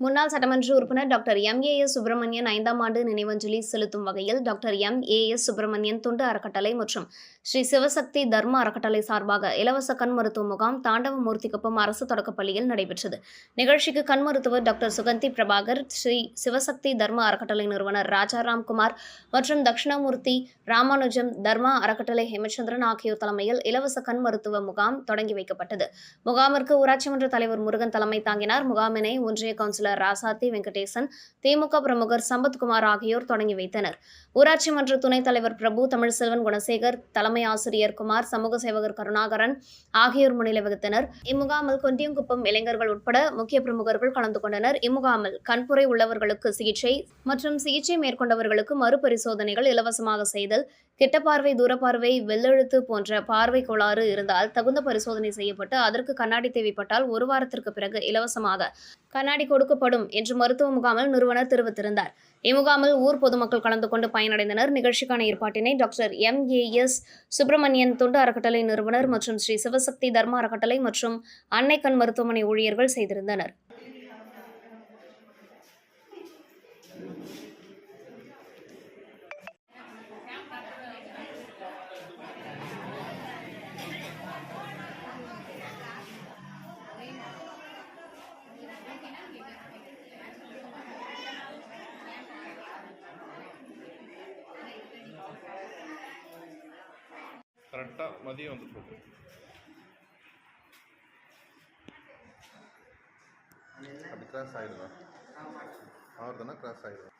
முன்னாள் சட்டமன்ற உறுப்பினர் doctor M. A. S. Subramanian ஐந்தாம் ஆண்டு நினைவஞ்சலி செலுத்தும் வகையில் doctor M. A. S. Subramanian துண்டு அறக்கட்டளை மற்றும் ஸ்ரீ சிவசக்தி தர்ம அறக்கட்டளை சார்பாக இலவச கண் மருத்துவ முகாம் தாண்டவமூர்த்திக்குப்பம் அரசு தொடக்கப்பள்ளியில் நடைபெற்றது. நிகழ்ச்சிக்கு கண் மருத்துவர் டாக்டர் சுகந்தி பிரபாகர் ஸ்ரீ சிவசக்தி தர்ம அறக்கட்டளை நிறுவனர் ராஜாராம் குமார் மற்றும் தட்சிணாமூர்த்தி ராமானுஜம் தர்மா அறக்கட்டளை ஹேமச்சந்திரன் ஆகியோர் தலைமையில் இலவச கண் மருத்துவ முகாம் தொடங்கி வைக்கப்பட்டது. முகாமிற்கு ஊராட்சி மன்ற தலைவர் முருகன் தலைமை தாங்கினார். முகாமினை ஒன்றிய கவுன்சிலர் ராசாத்தி வெங்கடேசன் திமுக பிரமுகர் சம்பத்குமார் ஆகியோர் தொடங்கி வைத்தனர். ஊராட்சி மன்ற துணைத் தலைவர் பிரபு தமிழ்செல்வன் குணசேகர் தலைமை ஆசிரியர் குமார் சமூக சேவகர் கருணாகரன் ஆகியோர் முன்னிலை வகித்தனர். இம்முகாமில் கொண்டியங்குப்பம் இளைஞர்கள் உட்பட முக்கிய பிரமுகர்கள் கலந்து கொண்டனர். இம்முகாமில் கண்புரை உள்ளவர்களுக்கு சிகிச்சை மற்றும் சிகிச்சை மேற்கொண்டவர்களுக்கு மறுபரிசோதனைகள் இலவசமாக செய்தல் கிட்ட பார்வை தூரப்பார்வை வெள்ளெழுத்து போன்ற பார்வை கோளாறு இருந்தால் தகுந்த பரிசோதனை செய்யப்பட்டு அதற்கு கண்ணாடி தேவைப்பட்டால் ஒரு வாரத்திற்கு பிறகு இலவசமாக கண்ணாடி கொடுக்கப்படும் என்று மருத்துவ முகாமில் நிறுவனர் தெரிவித்திருந்தார். இம்முகாமில் ஊர் பொதுமக்கள் கலந்து கொண்டு பயனடைந்தனர். நிகழ்ச்சிக்கான ஏற்பாட்டினை doctor M. A. S. Subramanian தொண்டு அறக்கட்டளை நிறுவனர் மற்றும் ஸ்ரீ சிவசக்தி தர்ம அறக்கட்டளை மற்றும் அன்னை கண் மருத்துவமனை ஊழியர்கள் செய்திருந்தனர். கரெக்டாக மதியம் வந்து போட்டு அப்படி கிராஸ் ஆகிடுவேன் ஆகுதுன்னா கிராஸ் ஆகிடுவேன்